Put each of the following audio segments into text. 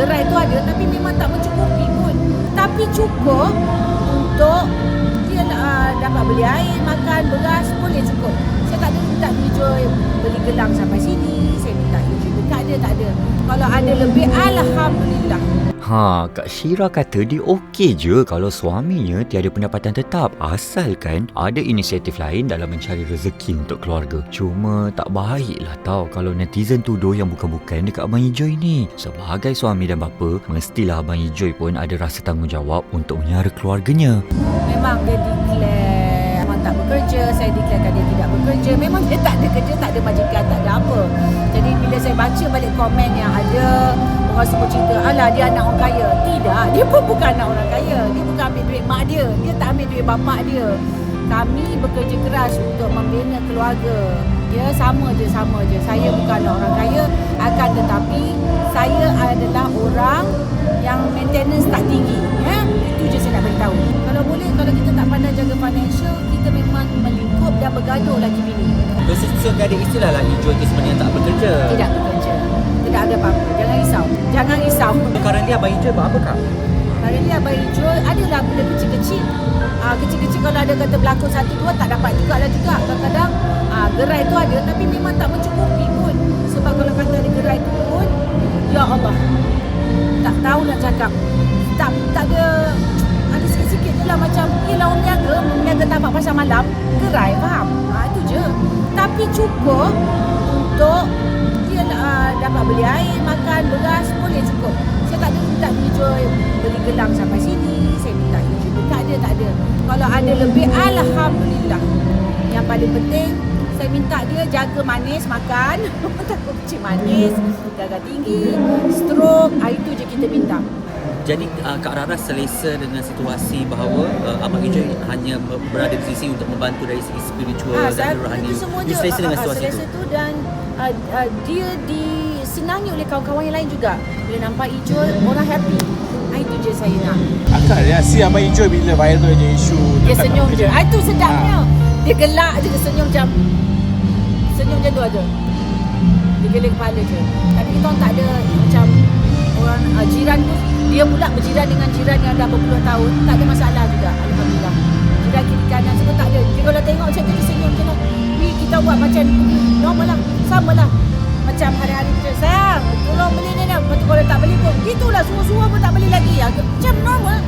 gerai tu ada tapi memang tak mencukupi pun. Tapi cukup untuk dia uh, dapat beli air, makan, beras boleh cukup. Saya tak ada minta Joy beli gelang sampai sini. Saya minta Joy dekat dia tak ada. Kalau ada lebih alhamdulillah. Ha, Kak Syira kata dia okey je kalau suaminya tiada pendapatan tetap asalkan ada inisiatif lain dalam mencari rezeki untuk keluarga. Cuma tak baiklah tau kalau netizen tuduh yang bukan-bukan dekat Abang Ijoy ni. Sebagai suami dan bapa, mestilah Abang Ijoy pun ada rasa tanggungjawab untuk menyara keluarganya. Memang dia declare Abang tak bekerja Saya declarekan dia tidak bekerja Memang dia tak ada kerja Tak ada majikan Tak ada apa Jadi bila saya baca balik komen yang ada Orang semua cerita. Alah dia anak orang kaya. Tidak Dia pun bukan anak orang kaya. Dia bukan ambil duit mak dia. Dia tak ambil duit bapak dia. Kami bekerja keras Untuk membina keluarga. Ya sama je sama je. Saya bukan anak orang kaya. Akan tetapi Saya adalah orang Yang maintenance tak tinggi. Ya? Itu je saya nak beritahu. Kalau boleh Kalau kita tak pandai jaga financial Kita memang melingkup Dan bergaduh lagi bini. So, so ada istilah lah Ijo tu sebenarnya tak bekerja. Tidak bekerja. Tidak ada apa-apa risau Jangan risau Sekarang dia Abang Ijo buat apa kak? Hari ni Abang Ijo adalah benda kecil-kecil. Ah, kecil-kecil kalau ada kata berlakon satu dua tak dapat juga lah juga. Kadang-kadang ah, gerai tu ada tapi memang tak mencukupi pun. Sebab kalau kata ada gerai tu pun, ya Allah. Tak tahu nak cakap. Tak tak ada ada sikit-sikit je lah macam Yelah orang niaga Niaga tapak pasar malam Gerai faham ha, Itu je Tapi cukup Untuk uh, dapat beli air Makan beras Boleh cukup. Saya tak ada minta Joy Beli gelang sampai sini. Saya minta Joy dekat dia tak ada. Kalau ada lebih Alhamdulillah. Yang paling penting saya minta dia jaga manis makan. Takut kecil manis darah tinggi stroke. Ah, itu je kita minta. Jadi uh, Kak Rara selesa dengan situasi bahawa uh, Abang Ijo hanya berada di sisi untuk membantu dari segi spiritual saya dan rohani. itu semua You je. selesa dengan situasi selesa itu? tu dan uh, uh, dia disenangi oleh kawan-kawan yang lain juga. Bila nampak Ijul orang happy. Itu je saya nak. Akak ya si Abang Ijo bila viral je isu dia senyum je. ah, itu sedapnya. Ah. dia gelak je dia senyum macam senyum je tu aja dia geling kepala je. Tapi kita tak ada macam orang uh, jiran tu. Dia pula berjiran dengan jiran yang dah berpuluh tahun. Tak ada masalah juga Alhamdulillah. Jiran kiri kanan semua tak ada. Dia kalau tengok macam tu dia senyum lah Wih, kita buat macam normal lah. Sama lah macam hari-hari kita sayang tolong beli ni nak tu kalau tak beli pun. Itulah suruh-suruh pun tak beli lagi. Macam normal.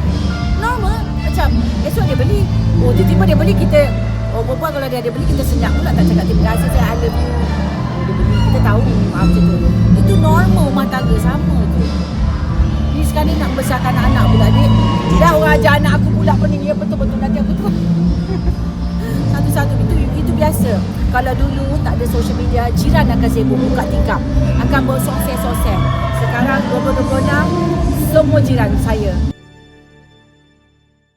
Normal. Macam esok dia beli. Oh tiba-tiba dia beli kita oh perempuan kalau dia ada beli kita senyap pula. Tak cakap terima kasih saya oh, dia beli kita tahu ah, macam tu. Itu normal rumah tangga sama tu. Ni sekarang ni nak besarkan anak-anak pula dik. Dah orang ajar anak aku pula pening ya betul-betul nanti aku tu. Satu-satu itu itu biasa kalau dulu tak ada social media jiran akan sibuk buka tikam akan bersoseh-soseh sekarang 2026 semua jiran saya